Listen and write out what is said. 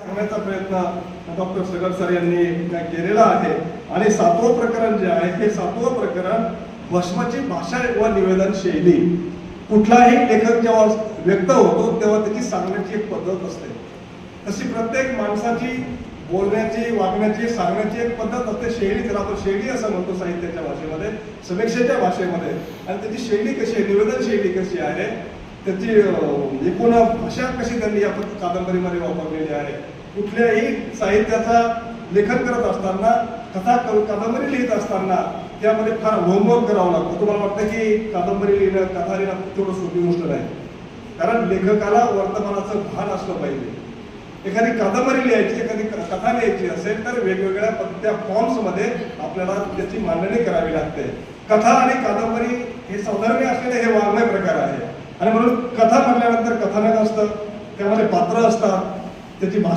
सांगण्याचा प्रयत्न डॉक्टर सगर सर यांनी केलेला आहे. आणि सातवं प्रकरण जे आहे हे सातवं प्रकरण भस्माची भाषा व निवेदन शैली. कुठलाही लेखक जेव्हा व्यक्त होतो तेव्हा त्याची सांगण्याची एक पद्धत असते. तशी प्रत्येक माणसाची बोलण्याची वागण्याची सांगण्याची एक पद्धत असते. शैली त्याला आपण शैली असं म्हणतो साहित्याच्या भाषेमध्ये समीक्षेच्या भाषेमध्ये. आणि त्याची शैली कशी आहे निवेदन शैली कशी आहे त्याची एकूण भाषा कशी त्यांनी या कादंबरीमध्ये वापरलेली आहे? कुठल्याही साहित्याचा लेखन करत असताना कथा कादंबरी लिहित असताना त्यामध्ये फार होमवर्क करावं लागतं. तुम्हाला वाटतं की कादंबरी लिहिणं कथा लिहिणं थोडं सोपी गोष्ट नाही. कारण लेखकाला वर्तमानाचं भान असलं पाहिजे. एखादी कादंबरी लिहायची एखादी कथा लिहायची असेल तर वेगवेगळ्या त्या फॉर्म्समध्ये आपल्याला त्याची मांडणी करावी लागते. कथा आणि कादंबरी हे सौधर्म्य असलेले हे वाङ्मय प्रकार आहे आणि म्हणून कथा म्हटल्यानंतर कथानक असतं त्यामध्ये पात्र असतात त्याची भाषा